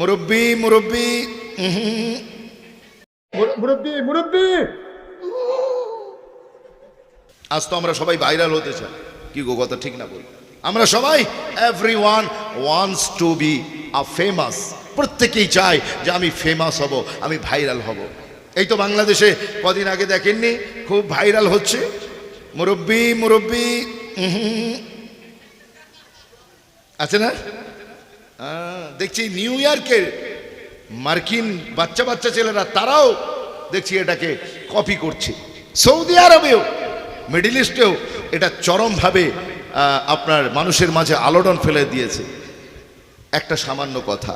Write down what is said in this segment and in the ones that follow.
মুরব্বি মুরব্বি মুরব্বি মুরব্বি! আজ তো আমরা সবাই ভাইরাল হতে চাই। কি গো কথা ঠিক না বল? আমরা সবাই everyone wants to be a famous প্রত্যেকেই চায় যে আমি ফেমাস হব আমি ভাইরাল হব। এই তো বাংলাদেশে কদিন আগে দেখেননি খুব ভাইরাল হচ্ছে। মুরব্বি মুরব্বি। আছে না? দেখছি নিউ ইয়র্কের মার্কিন বাচ্চা বাচ্চা ছেলেরা, তারাও দেখছি এটাকে কপি করছে। সৌদি আরবেও মিডিল ইস্টেও এটা চরমভাবে আপনার মানুষের মাঝে আলোড়ন ফেলে দিয়েছে। একটা সামান্য কথা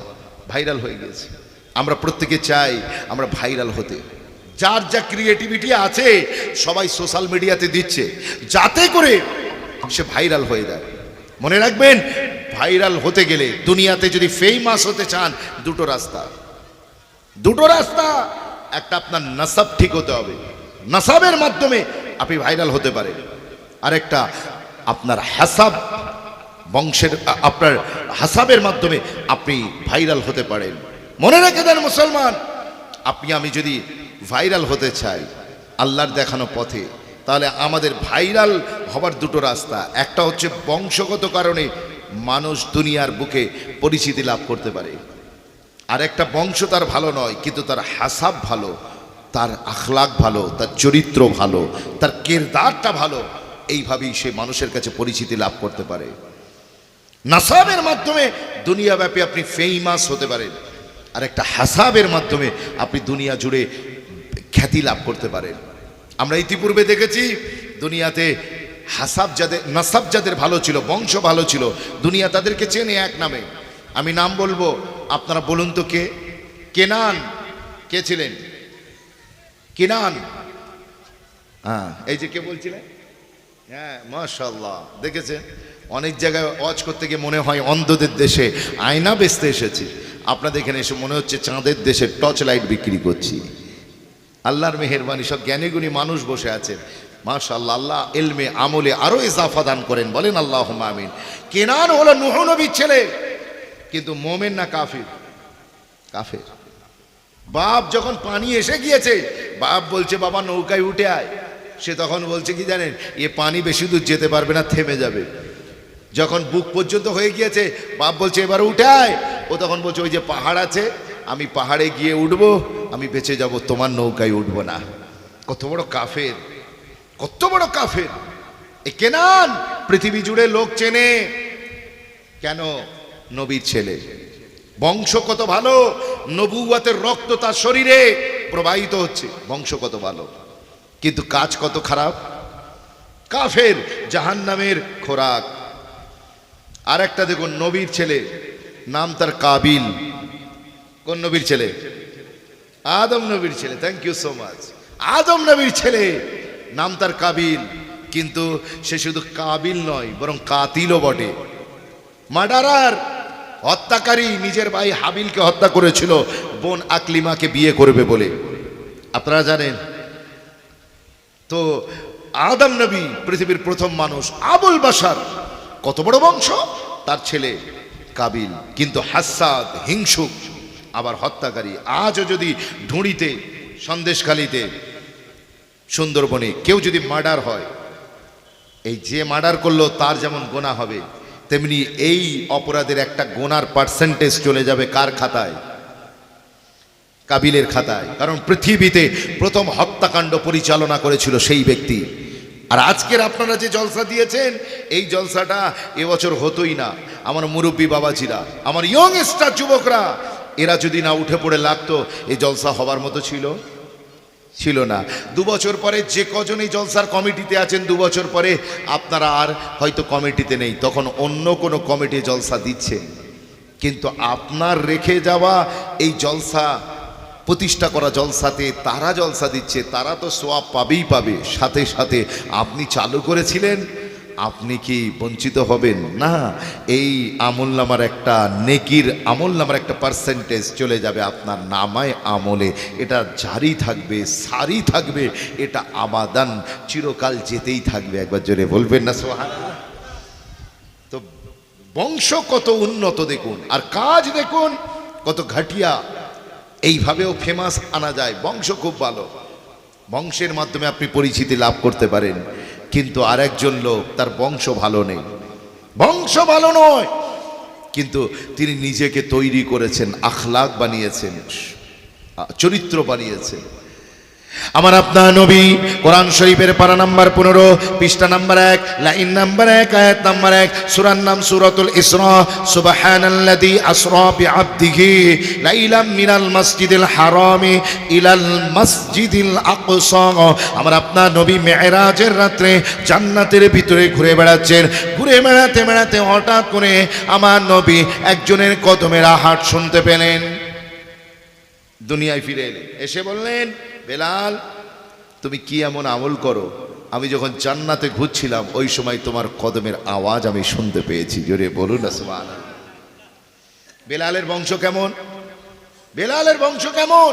ভাইরাল হয়ে গিয়েছে। আমরা প্রত্যেকে চাই আমরা ভাইরাল হতে। যার যা ক্রিয়েটিভিটি আছে, সবাই সোশ্যাল মিডিয়াতে দিচ্ছে। যাতে করে সে ভাইরাল হয়ে যায়। মনে রাখবেন ভাইরাল হতে গেলে দুনিয়াতে যদি ফেমাস হতে চান, দুটো রাস্তা। দুটো রাস্তা, একটা আপনার নাসাব ঠিক হতে হবে। নাসাবের মাধ্যমে আপনি ভাইরাল হতে পারেন। আরেকটা, আপনার হাসাব, বংশের আপনার হাসাবের মাধ্যমে আপনি ভাইরাল হতে পারেন। মনে রেখে দেন মুসলমান, আপনি, আমি যদি ভাইরাল হতে চাই, আল্লাহর দেখানো পথে, তাহলে আমাদের ভাইরাল হবার দুটো রাস্তা। একটা হচ্ছে বংশগত কারণে মানুষ দুনিয়ার বুকে পরিচিতি লাভ করতে পারে। আর একটা বংশ তার ভালো নয়, কিন্তু তার হাসাব ভালো, তার আখলাক ভালো, তার চরিত্র ভালো, তার কেরদারটা ভালো, এইভাবেই সে মানুষের কাছে পরিচিতি লাভ করতে পারে। নাসাবের মাধ্যমে দুনিয়াব্যাপী আপনি ফেমাস হতে পারেন, আর একটা হাসাবের মাধ্যমে আপনি দুনিয়া জুড়ে খ্যাতি লাভ করতে পারেন। আমরা ইতিপূর্বে দেখেছি, দুনিয়াতে হাসাব যাদের নাসাব যাদের ভালো ছিল, বংশ ভালো ছিল, দুনিয়া তাদেরকে চেনে এক নামে। আমি নাম বলব, আপনারা বলুন তো কে? কেনান। কে ছিলেন? কেনান। হ্যাঁ এই যে কে বলছিলেন? হ্যাঁ মাশাল্লাহ দেখেছেন? অনেক জায়গায় ওয়াজ করতে গিয়ে মনে হয় অন্ধদের দেশে আয়না বেচতে এসেছি। আপনাদের এখানে এসে মনে হচ্ছে চাঁদের দেশে টর্চ লাইট বিক্রি করছি। আল্লাহর মেহেরবানি, সব জ্ঞানীগুণী মানুষ বসে আছেন। মাশাল্লাহ আল্লাহ এলমে আমলে আরও ইজাফা দান করেন। বলেন আল্লাহ আমিন। কেনান হলো নুহ নবীর ছেলে, কিন্তু মোমেন না কাফির। কাফের। বাপ যখন পানি এসে গিয়েছে, বাপ বলছে, বাবা, নৌকায় উঠে আয়। সে তখন বলছে, কি জানেন, এ পানি বেশি দূর যেতে পারবে না, থেমে যাবে। যখন বুক পর্যন্ত হয়ে গিয়েছে, বাপ বলছে, এবার উঠে আয়। ও তখন বলছে, ওই যে পাহাড় আছে, আমি পাহাড়ে গিয়ে উঠবো, আমি বেঁচে যাব, তোমার নৌকায় উঠবো না। কত বড় কাফের। কত বড় কাফের? এ কেনান পৃথিবী জুড়ে লোক চেনে। কেন? নবীর ছেলে। বংশ কত ভালো? নবুয়াতের রক্ত তার শরীরে প্রবাহিত হচ্ছে। বংশ কত ভালো? কিন্তু কাজ কত খারাপ? কাফের জাহান্নামের খোরাক। আর একটা দেখুন, নবীর ছেলে। নাম তার কাবিল। কোন নবীর ছেলে? আদম নবীর ছেলে। Thank you so much Adam নবীর ছেলে। নাম তার কাবিল, কিন্তু সে শুধু কাবিল নয়, বরং কাতিলও বটে। মার্ডারার হত্যাকারী নিজের ভাই হাবিলকে হত্যা করেছিল, বোন আকলিমাকে বিয়ে করবে বলে। আপনারা জানেন, তো আদম নবী পৃথিবীর প্রথম মানুষ আবুল বাসার কত বড় বংশ? তার ছেলে কাবিল, কিন্তু হাসাদ হিংসুক, আবার হত্যাকারী আজও যদি ঢুঁড়িতে, সন্দেশখালিতে সুন্দরবনে কেউ যদি মার্ডার হয়, এই যে মার্ডার করল তার যেমন গোনা হবে, তেমনি এই অপরাধের একটা গোনার পার্সেন্টেজ চলে যাবে কার খাতায়? কাবিলের খাতায়। কারণ পৃথিবীতে প্রথম হত্যাকাণ্ড পরিচালনা করেছিল সেই ব্যক্তি। আর আজকের আপনারা যে জলসা দিয়েছেন, এই জলসাটা এবছর হতোই না। আমার মুরব্বী বাবাজিরা, আমার ইয়ং স্টার যুবকরা, এরা যদি না উঠে পড়ে লাগতো, এই জলসা হবার মতো ছিল। ছিল না। দু বছর পরে যে কজনই জলসার কমিটিতে আছেন, দু বছর পরে আপনারা আর হয়তো কমিটিতে নেই। তখন অন্য কোনো কমিটি জলসা দিচ্ছে। কিন্তু আপনার রেখে যাওয়া এই জলসা, প্রতিষ্ঠা করা জলসাতে তারা জলসা দিচ্ছে, তারা তো সোয়াব পাবেই পাবে। সাথে সাথে আপনি চালু করেছিলেন আপনি কি বঞ্চিত হবেন? না, এই আমল নামার একটা নেকির আমল নামার একটা পার্সেন্টেজ চলে যাবে আপনার নামায় আমলে। এটা জারি থাকবে, সারি থাকবে, এটা আবাদান চিরকাল যেতেই থাকবে। একবার জোরে বলবেন না সোহান তো বংশ কত উন্নত দেখুন, আর কাজ দেখুন কত ঘাটিয়া। এইভাবেও ফেমাস আনা যায়, বংশ খুব ভালো। বংশের মাধ্যমে আপনি পরিচিতি লাভ করতে পারেন। কিন্তু আরেকজন লোক তার বংশ ভালো নেই। বংশ ভালো নয়, কিন্তু তিনি নিজেকে তৈরি করেছেন, আখলাক বানিয়েছেন চরিত্র বানিয়েছেন। আমার আপনার নবী, কোরআন শরীফের পারা নাম্বার পনেরো, পৃষ্ঠা নাম্বার এক, লাইন নাম্বার এক, আয়াত নাম্বার এক, সুরার নাম সুরাতুল ইসরা, সুবহানাল্লাযী আসরা বিআবদিহি লাইলাম মিনাল মাসজিদিল হারামি ইলাল মাসজিদিল আকসা। আমার আপনার নবী মেরাজের রাত্রে জান্নাতের ভিতরে ঘুরে বেড়াচ্ছেন। ঘুরে বেড়াতে বেড়াতে হঠাৎ করে আমার নবী একজনের কদমের আহাট শুনতে পেলেন। দুনিয়ায় ফিরে এলেন। এসে বললেন বেলাল, তুমি কি এমন আমল করো? আমি যখন জান্নাতে ঘুরছিলাম, ওই সময় তোমার কদমের আওয়াজ আমি শুনতে পেয়েছি। জোরে বলুন আসমান বেলালের বংশ কেমন? বেলালের বংশ কেমন?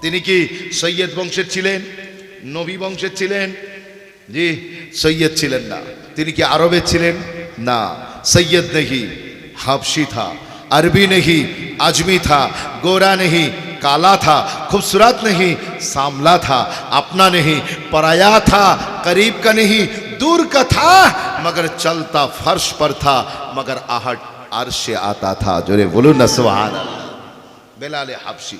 তিনি কি সৈয়দ বংশের ছিলেন? নবী বংশের ছিলেন? জি, সৈয়দ ছিলেন না। তিনি কি আরবের ছিলেন? না। সৈয়দ নেহি, হাফসি থা, আরবি নেহি, আজমি থা, গোরা নেহি काला था खूबसूरत नहीं सामला था अपना नहीं पराया था करीब का नहीं दूर का था मगर चलता फर्श पर था मगर आहट अर्श से आता था जोरे बोलून ना सुहान বেলালে হাফসি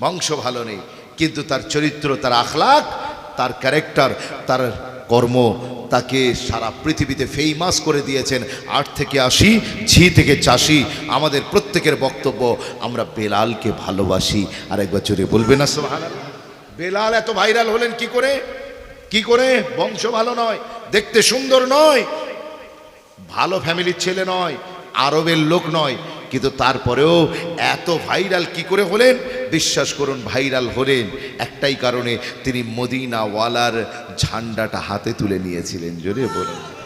বংশ ভালো নেই কিন্তু তার চরিত্র তার আখলাক তার ক্যারেক্টার তার কর্ম তাকে সারা পৃথিবীতে ফেইমাস করে দিয়েছেন। আট থেকে আশি, ঝি থেকে চাষি আমাদের প্রত্যেকের বক্তব্য, আমরা বেলালকে ভালোবাসি। আর একবার জোরে বলবে না? বেলাল এত ভাইরাল হলেন কি করে? কি করে? বংশ ভালো নয়, দেখতে সুন্দর নয়। ভালো ফ্যামিলির ছেলে নয়, আরবের লোক নয়। কিন্তু তারপরেও এত ভাইরাল কি করে হলেন? বিশ্বাস করুন, ভাইরাল হলেন। একটাই কারণে তিনি মদিনাওয়ালার ঝান্ডাটা হাতে তুলে নিয়েছিলেন। জোরে বলুন।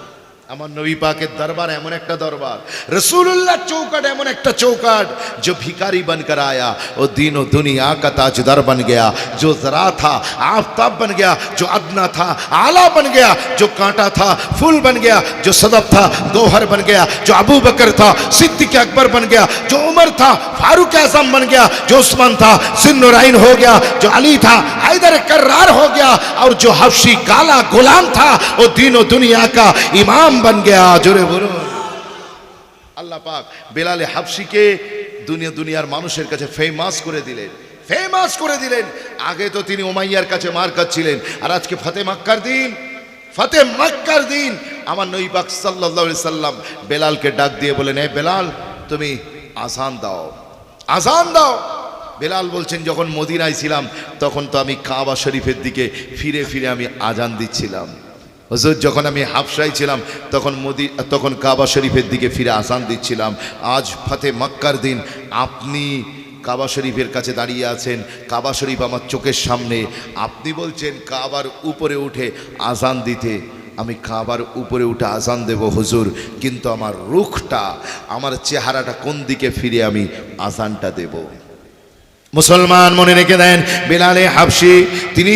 আমার নবী পাকের দরবার এমন একটা দরবার रसूलुल्लाह चौकट एमन একটা चौकट जो भिखारी बनकर आया वो दीन और दुनिया का ताजदार बन गया जो जरा था आफताब बन गया जो अदना था आला बन गया जो कांटा था फूल बन गया जो सदफ था गौहर बन गया जो अबू बकर था सिद्दीक अकबर बन गया जो उमर था फारूक आजम बन गया जो उस्मान था सिन्नुराइन हो गया जो अली था हैदर कर्रार हो गया और जो हफ्शी काला गुलाम था वो दीन और दुनिया का इमाम बन गया जोरे बोलो আল্লাহ পাক বেলালে হাফসিকে দুনিয়া দুনিয়ার মানুষের কাছে ফেমাস করে দিলেন ফেমাস করে দিলেন আগে তো তিনি ওমাইয়ার কাছে মার খাচ্ছিলেন আর আজকে ফতে মাক্কার দিন ফতে মাক্কার দিন আমার নবী পাক সাল্লাল্লাহু আলাইহি সাল্লাম বেলালকে ডাক দিয়ে বলেন এ বেলাল তুমি আজান দাও আজান দাও বেলাল বলছেন যখন মদিনায় ছিলাম তখন তো আমি কাবা শরীফের দিকে ফিরে ফিরে আমি আজান দিচ্ছিলাম হুজুর, যখন আমি হাফসায় ছিলাম, তখন মোদি, তখন কাবা শরীফের দিকে ফিরে আসান দিচ্ছিলাম। আজ ফাতে মক্কার দিন, আপনি কাবা শরীফের কাছে দাঁড়িয়ে আছেন, কাবা শরীফ আমার চোখের সামনে। আপনি বলছেন, কাবার উপরে উঠে আজান দিতে। আমি কাবার উপরে উঠে আজান দেব, হুজুর, কিন্তু আমার রুখটা, আমার চেহারাটা কোন দিকে ফিরে আমি আজানটা দেব? মুসলমান মনে রেখে দেন, বেলালে হাফসি, তিনি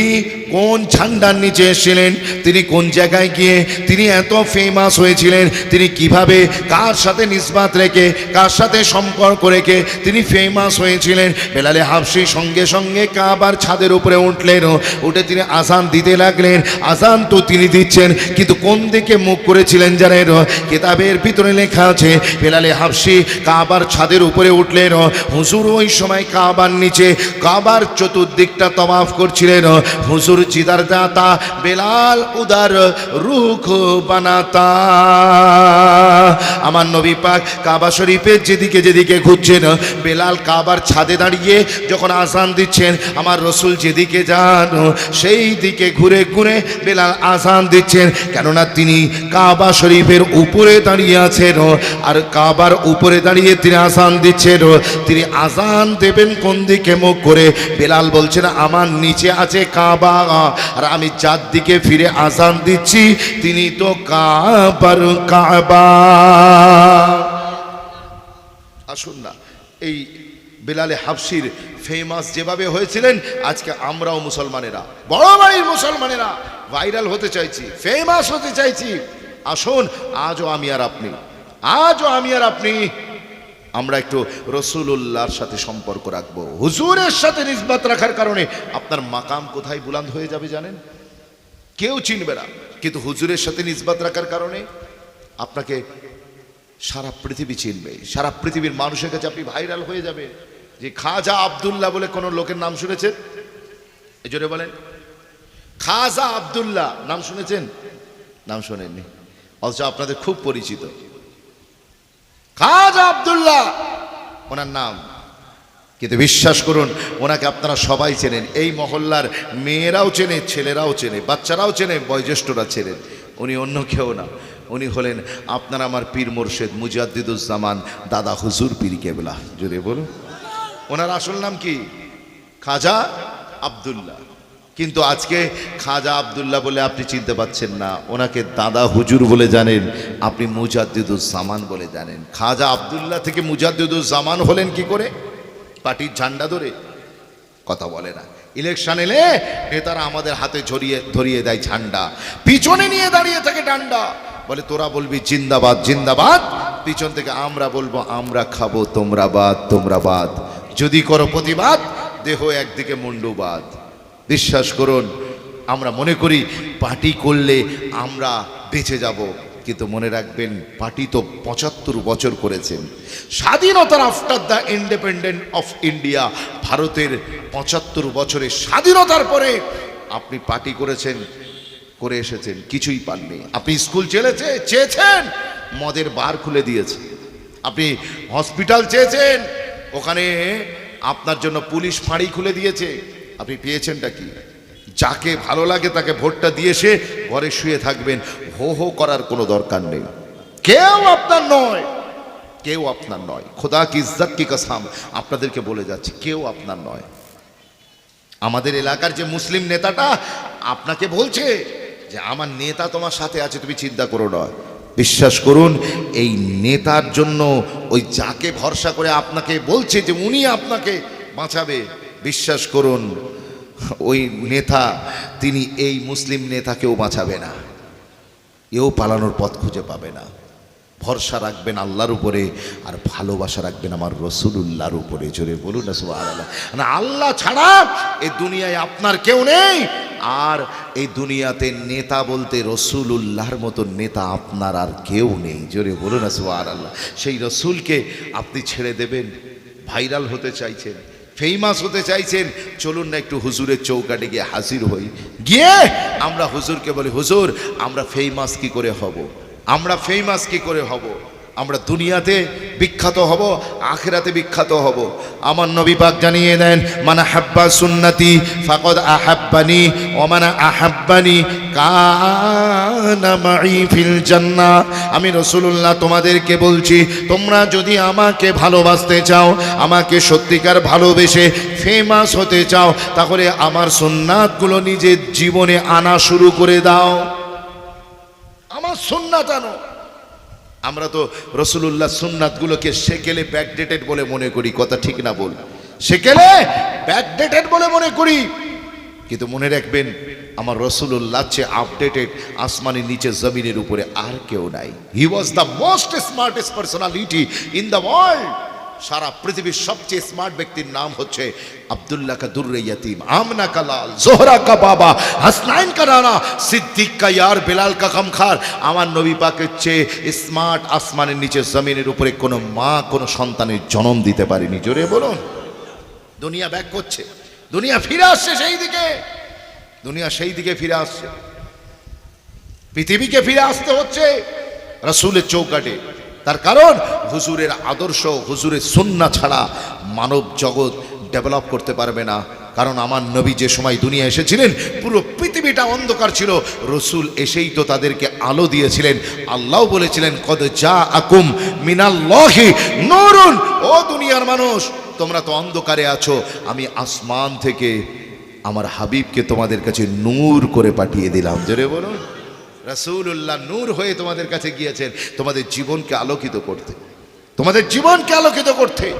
কোন ঝান্ডার নিচে এসেছিলেন? তিনি কোন জায়গায় গিয়ে তিনি এত ফেমাস হয়েছিলেন? তিনি কীভাবে কার সাথে নিসবাত রেখে, কার সাথে সম্পর্ক রেখে তিনি ফেমাস হয়েছিলেন? বেলালে হাফসি সঙ্গে সঙ্গে কাবার ছাদের উপরে উঠলেন উঠে তিনি আসান দিতে লাগলেন। আসান তো তিনি দিচ্ছেন, কিন্তু কোন দিকে মুখ করেছিলেন জানেন? কিতাবের ভিতরে লেখা আছে, বেলালে হাফসি কাবার ছাদের উপরে উঠলেন হুজুর ওই সময় কাবার নিচে, কাবার চতুর্দিকটা তমাফ করছিলেন হুজুর জিদার দাতা, বেলাল উদার রুখ বানাতা। আমার নবী পাক কাবা শরীফের যেদিকে যেদিকে ঘুরছেন, বেলাল কাবার ছাদে দাঁড়িয়ে যখন আসান দিচ্ছেন, আমার রসুল যেদিকে যান, সেই দিকে ঘুরে ঘুরে বেলাল আসান দিচ্ছেন। কেননা তিনি কাবা শরীফের উপরে দাঁড়িয়ে আছেন আর কাবার উপরে দাঁড়িয়ে তিনি আসান দিচ্ছেন। তিনি আজান দেবেন কোন দিকে মুখ করে? বেলাল বলছেন, আমার নিচে আছে কাবা। আর আমি যার দিকে ফিরে আজান দিচ্ছি। তিনি তো কাবার কাবা। আসুন না, এই বেলালে হাফসির ফেমাস যেভাবে হয়েছিলেন, আজকে আমরাও মুসলমানেরা, বড় বাড়ির মুসলমানেরা ভাইরাল হতে চাইছি ফেমাস হতে চাইছি। আসুন, আজও আমি আর আপনি, আজও আমি আর আপনি আমরা একটু রসুল্লাহর সাথে সম্পর্ক রাখব। হুজুরের সাথে নিসবাত রাখার কারণে আপনার মাকাম কোথায় বুলান্দ হয়ে যাবে জানেন? কেউ চিনবে না। কিন্তু হুজুরের সাথে নিসবাত রাখার কারণে আপনাকে সারা পৃথিবী চিনবে। সারা পৃথিবীর মানুষের কাছে আপনি ভাইরাল হয়ে যাবে যে খাজা আব্দুল্লাহ বলে কোনো লোকের নাম শুনেছেন? এই জন্য বলেন। খাজা আব্দুল্লাহ, নাম শুনেছেন? নাম শোনেননি। অথচ আপনাদের খুব পরিচিত। খাজা আব্দুল্লাহ। ওনার নাম। কিন্তু বিশ্বাস করুন, ওনাকে আপনারা সবাই চেনেন। এই মহল্লার মেয়েরাও চেনে, ছেলেরাও চেনে, বাচ্চারাও চেনে, বয়োজ্যেষ্ঠরা চেনেন উনি অন্য কেউ না। উনি হলেন আপনার আমার পীর মোর্শেদ মুজাদ্দিদুজ্জামান দাদা হুজুর পীর কেবলা। যদি বলুন। ওনার আসল নাম কি? খাজা আব্দুল্লাহ। কিন্তু আজকে খাজা আব্দুল্লাহ বলে আপনি চিনতে পাচ্ছেন না, ওনাকে দাদা হুজুর বলে জানেন, আপনি মুজাদ্দিদুজ্জামান বলে জানেন। খাজা আব্দুল্লাহ থেকে মুজাদ্দিদুজ্জামান হলেন কি করে? পার্টির ঝান্ডা ধরে। কথা বলে না। ইলেকশন এলে নেতারা আমাদের হাতে ঝরিয়ে, ধরিয়ে দেয় ঝান্ডা। পিছনে নিয়ে দাঁড়িয়ে থাকে ডান্ডা। বলে, তোরা বলবি জিন্দাবাদ জিন্দাবাদ। পিছন থেকে আমরা বলব, আমরা খাব, তোমরা বাদ তোমরা বাদ। যদি করো প্রতিবাদ, দেহ একদিকে মুন্ডুবাদ বিশ্বাস করুন, আমরা মনে করি পার্টি করলে আমরা বেঁচে যাব। কিন্তু মনে রাখবেন, পার্টি তো পঁচাত্তর বছর করেছেন। স্বাধীনতার after the independent of India, ভারতের পঁচাত্তর বছরের স্বাধীনতার পরে আপনি পার্টি করেছেন, করে এসেছেন, কিছুই পাননি। আপনি স্কুল চেলেছে, চেয়েছেন, মদের বার খুলে দিয়েছে। আপনি হসপিটাল চেয়েছেন, ওখানে আপনার জন্য পুলিশ ফাঁড়ি খুলে দিয়েছে। আপনি পেয়েছেনটা কি? যাকে ভালো লাগে তাকে ভোটটা দিয়ে সে ঘরে শুয়ে থাকবেন। হো হো করার কোনো দরকার নেই। কেউ আপনার নয়। কেউ আপনার নয়। খোদা কি ইজ্জত কি কসাম? আপনাদেরকে বলে যাচ্ছি, কেউ আপনার নয়। আমাদের এলাকার যে মুসলিম নেতাটা আপনাকে বলছে যে, আমার নেতা তোমার সাথে আছে, তুমি চিন্তা করো নয় বিশ্বাস করুন, এই নেতার জন্য ওই যাকে ভরসা করে আপনাকে বলছে যে, উনি আপনাকে বাঁচাবে বিশ্বাস করুন, ওই নেতা, তিনি এই মুসলিম নেতাকেও বাঁচাবে না। এও পালানোর পথ খুঁজে পাবে না। ভরসা রাখবেন আল্লাহর উপরে আর ভালোবাসা রাখবেন আমার রসুলুল্লাহর উপরে। জোরে বলুন না, সুবহানাল্লাহ। না, আল্লাহ ছাড়া এই দুনিয়ায় আপনার কেউ নেই। আর এই দুনিয়াতে নেতা বলতে রসুলুল্লাহর মতো নেতা আপনার আর কেউ নেই। জোরে বলুন না, সুবহানাল্লাহ। সেই রসুলকে আপনি ছেড়ে দেবেন, ভাইরাল হতে চাইছেন। ফেমাস হতে চাইছেন, চলুন না একটু হুজুরের চৌকাটে গিয়ে হাজির হই। গিয়ে আমরা হুজুরকে বলি, হুজুর, আমরা ফেমাস কি করে হব? আমরা ফেমাস কি করে হব? আমরা দুনিয়াতে বিখ্যাত হব, আখেরাতে বিখ্যাত হব। আমার নবী পাক জানিয়ে দেন, মানা হাব্বা সুন্নতি ফাকদ আহাব্বানি ওমানা আহাব্বানি আমি রসুল্লাহ তোমাদেরকে বলছি, তোমরা যদি আমাকে ভালোবাসতে চাও, আমাকে সত্যিকার ভালোবেসে ফেমাস হতে চাও, তাহলে আমার সুন্নাতগুলো নিজের জীবনে আনা শুরু করে দাও। আমার সুন্নাত আনো। আমরা তো রসুল্লাহ সুন্নাতগুলোকে সেকেলে ব্যাকডেটেড বলে মনে করি, কথা ঠিক না বল। সেকেলে ব্যাকডেটেড বলে মনে করি। কিন্তু মনে রাখবেন, আমার রসুল্লাহ চেয়ে আপডেটেড আসমানের নিচে জমিনের উপরে আর কেউ নাই। He was the most smartest personality in the world সারা পৃথিবীর সবচেয়ে স্মার্ট ব্যক্তির নাম হচ্ছে আব্দুল্লাহ কা দুর্রে ইয়াতিম, আমনা কা লাল, জোহরা কা বাবা, হাসনাইন কা রানা, সিদ্দিক কা ইয়ার, বেলাল কা খামখার। আমার নবী পাকের চেয়ে স্মার্ট আসমানের নিচে জমিনের উপরে কোনো মা, কোনো সন্তানের জন্ম দিতে পারেনি। জোরে বলুন। দুনিয়া ব্যাক করছে। দুনিয়া ফিরে আসছে সেই দিকে। দুনিয়া সেই দিকে ফিরে আসছে। পৃথিবীকে ফিরে আসতে হচ্ছে। রসুলের চৌকাটে। তার কারণ, হুজুরের আদর্শ, হুজুরের সন্না ছাড়া মানব জগৎ ডেভেলপ করতে পারবে না। কারণ আমার নবী যে সময় দুনিয়া এসেছিলেন, পুরো পৃথিবীটা অন্ধকার ছিল। রসুল এসেই তো তাদেরকে আলো দিয়েছিলেন। আল্লাহ বলেছিলেন, কদ যা আকুম মিনাল্লাহি নূরুন। ও দুনিয়ার মানুষ, তোমরা তো অন্ধকারে আছো। আমি আসমান থেকে আমার হাবিবকে তোমাদের কাছে নূর করে পাঠিয়ে দিলাম। জোরে বলুন। রাসূলুল্লাহ নূর হয়ে তোমাদের কাছে গিয়েছেন, তোমাদের জীবনকে আলোকিত করতে। তোমাদের জীবনকে আলোকিত করতে।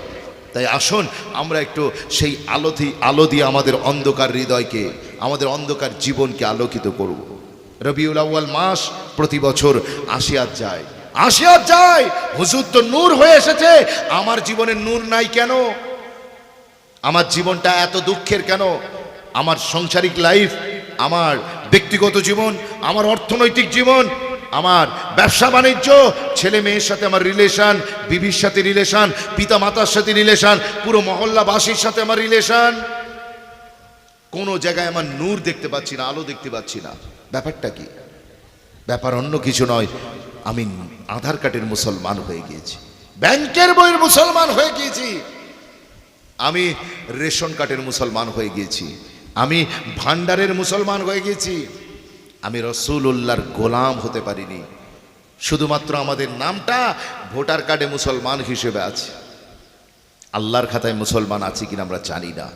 তাই আসুন, আমরা একটু সেই আলোতি আলো দিয়ে আমাদের অন্ধকার হৃদয়কে, আমাদের অন্ধকার জীবনকে আলোকিত করব। রবিউল আউ্য়াল মাস প্রতি বছর আসিয়াত যায়। আসিয়া যায়! হুজুর তো নূর হয়ে এসেছে। আমার জীবনে নূর নাই কেন? আমার জীবনটা এত দুঃখের কেন? আমার সংসারিক লাইফ আমার ব্যক্তিগত জীবন, আমার অর্থনৈতিক জীবন, আমার ব্যবসা বাণিজ্য, ছেলে মেয়ের সাথে আমার রিলেশন বিবির সাথে রিলেশন পিতা মাতার সাথে রিলেশন পুরো মহল্লাবাসীর সাথে আমার রিলেশন কোনো জায়গায় আমার নূর দেখতে পাচ্ছি না, আলো দেখতে পাচ্ছি না। ব্যাপারটা কি? ব্যাপার অন্য কিছু নয়, আমি আধার কার্ডের মুসলমান হয়ে গিয়েছি। ব্যাংকের বইয়ের মুসলমান হয়ে গিয়েছি। আমি রেশন কার্ডের মুসলমান হয়ে গিয়েছি। আমি ভান্ডারের মুসলমান হয়ে গেছি। আমি রসুল উল্লাহর গোলাম হতে পারিনি। শুধুমাত্র আমাদের নামটা ভোটার কার্ডে মুসলমান হিসেবে আছে। আল্লাহর খাতায় মুসলমান আছে কিনা আমরা জানি না।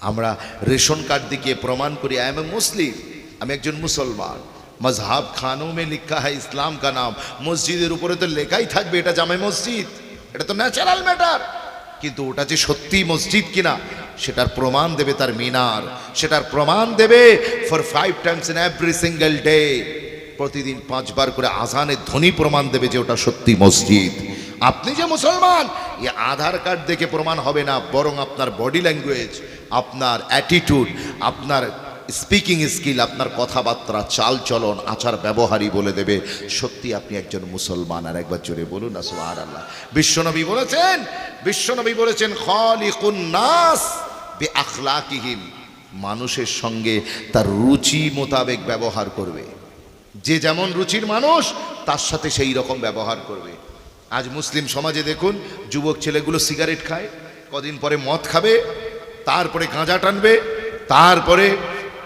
আমরা রেশন কার্ড দিকে প্রমাণ করি আই এম এ মুসলিম আমি একজন মুসলমান। মজহাব খানো মে লিখা হয় ইসলাম কা নাম। মসজিদের উপরে তো লেখাই থাকবে, এটা জামে মসজিদ। এটা তো ন্যাচারাল ম্যাটার। কিন্তু ওটা যে সত্যি মসজিদ কিনা সেটার প্রমাণ দেবে তার মিনার, সেটার প্রমাণ দেবে for five times in every single day প্রতিদিন পাঁচবার করে আজানের ধ্বনি প্রমাণ দেবে যে ওটা সত্যি মসজিদ। আপনি যে মুসলমান, এ আধার কার্ড দেখে প্রমাণ হবে না, বরং আপনার বডি ল্যাঙ্গুয়েজ, আপনার অ্যাটিটিউড আপনার স্পিকিং স্কিল আপনার কথাবার্তা চাল চলন আচার ব্যবহারই বলে দেবে, সত্যি আপনি একজন মুসলমান। আর একবার জোরে বলুন না সুবহান আল্লাহ বিশ্বনবী বলেছেন বিশ্বনবী বলেছেন, খলিকুন নাস বে আখলাকিহিম মানুষের সঙ্গে তার রুচি মোতাবেক ব্যবহার করবে। যে যেমন রুচির মানুষ, তার সাথে সেই রকম ব্যবহার করবে। আজ মুসলিম সমাজে দেখুন, যুবক ছেলেগুলো সিগারেট খায়, কদিন পরে মদ খাবে, তারপরে গাঁজা টানবে, তারপরে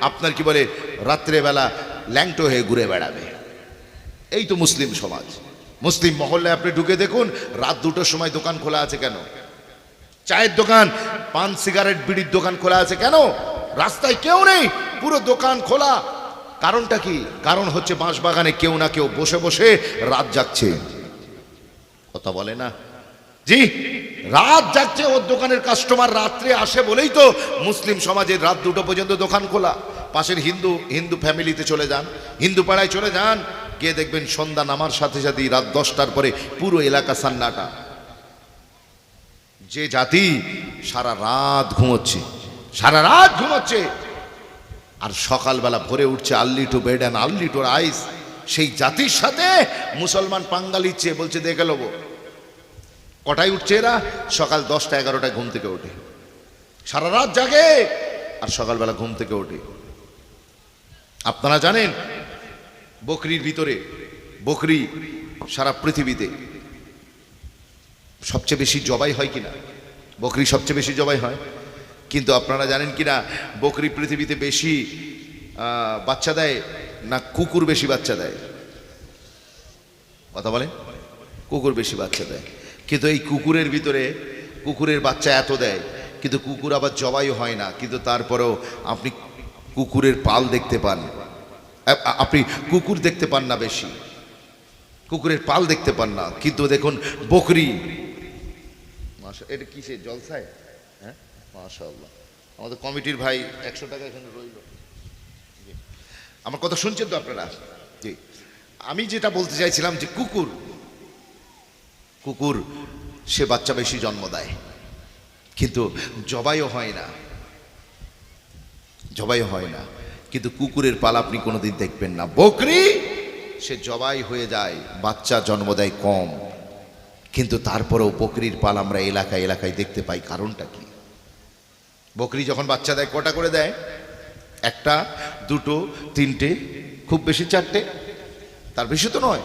আপনার কি বলে, রাত্রেবেলা ল্যাংটো হয়ে ঘুরে বেড়াবে। এই তো মুসলিম সমাজ। মুসলিম মহল্লায় আপনি ঢুকে দেখুন, রাত দুটোর সময় দোকান খোলা আছে কেন? চায়ের দোকান, পান, সিগারেট, বিড়ির দোকান খোলা আছে কেন? রাস্তায় কেউ নেই, পুরো দোকান খোলা। কারণটা কি? কারণ হচ্ছে বাঁশবাগানে কেউ না কেউ বসে বসে রাত যাচ্ছে কথা বলে না? জি, রাত যাচ্ছে ওর দোকানের কাস্টমার রাত্রে আসে বলেই তো মুসলিম সমাজের রাত দুটো পর্যন্ত দোকান খোলা। পাশের হিন্দু হিন্দু ফ্যামিলিতে চলে যান, হিন্দু পাড়ায় চলে যান, গিয়ে দেখবেন সন্ধ্যা নামার সাথে সাথেই রাত দশটার পরে পুরো এলাকা সান্নাটা। যে জাতি সারা রাত ঘুমোচ্ছে, সারা রাত ঘুমোচ্ছে। আর সকালবেলা ভরে উঠছে early to bed and early to rise সেই জাতির সাথে মুসলমান পাঙ্গালিচ্ছে বলছে, দেখে লোবো কটায় উঠছে এরা? সকাল দশটা এগারোটায় ঘুম থেকে ওঠে। সারা রাত জাগে, আর সকালবেলা ঘুম থেকে ওঠে। আপনারা জানেন, বকরির ভিতরে, বকরি সারা পৃথিবীতে সবচেয়ে বেশি জবাই হয় কিনা? বকরি সবচেয়ে বেশি জবাই হয়। কিন্তু আপনারা জানেন কিনা, বকরি পৃথিবীতে বেশি বাচ্চা দেয় না কুকুর বেশি বাচ্চা দেয়? কথা বলেন? কুকুর বেশি বাচ্চা দেয়। কিন্তু এই কুকুরের ভিতরে, কুকুরের বাচ্চা এত দেয়, কিন্তু কুকুর আবার জবাইও হয় না। কিন্তু তারপরেও আপনি কুকুরের পাল দেখতে পান। আপনি কুকুর দেখতে পান না বেশি। কুকুরের পাল দেখতে পান না। কিন্তু দেখুন, বকরি মাশা এটা কিসে জলসায়? হ্যাঁ? মাশাআল্লাহ। আমাদের কমিটির ভাই একশো টাকা এখানে রইল। আমার কথা শুনছেন তো আপনারা? জি। আমি যেটা বলতে চাইছিলাম যে কুকুর কুকুর সে বাচ্চা বেশি জন্ম দেয়। কিন্তু জবাইও হয় না। জবাই হয় না। কিন্তু কুকুরের পাল আপনি কোনোদিন দেখবেন না। বকরি, সে জবাই হয়ে যায়। বাচ্চা জন্ম দেয় কম। কিন্তু তারপরেও বকরির পাল আমরা এলাকায় এলাকায় দেখতে পাই। কারণটা কি? বকরি যখন বাচ্চা দেয়, কটা করে দেয়? একটা, দুটো, তিনটে, খুব বেশি চারটে? তার বেশি তো নয়।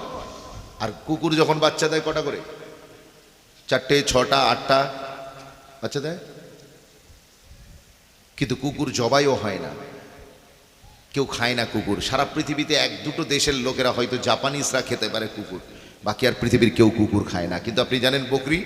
আর কুকুর যখন বাচ্চা দেয়, কটা করে? চারটে, ছটা, আটটা বাচ্চা দেয়? কিন্তু কুকুর জবাইও হয় না। কেউ খায় না কুকুর। সারা পৃথিবীতে এক, দুটো দেশের লোকেরা হয়তো জাপানিজরা খেতে পারে কুকুর। বাকি আর পৃথিবীর কেউ কুকুর খায় না। কিন্তু আপনি জানেন বকরি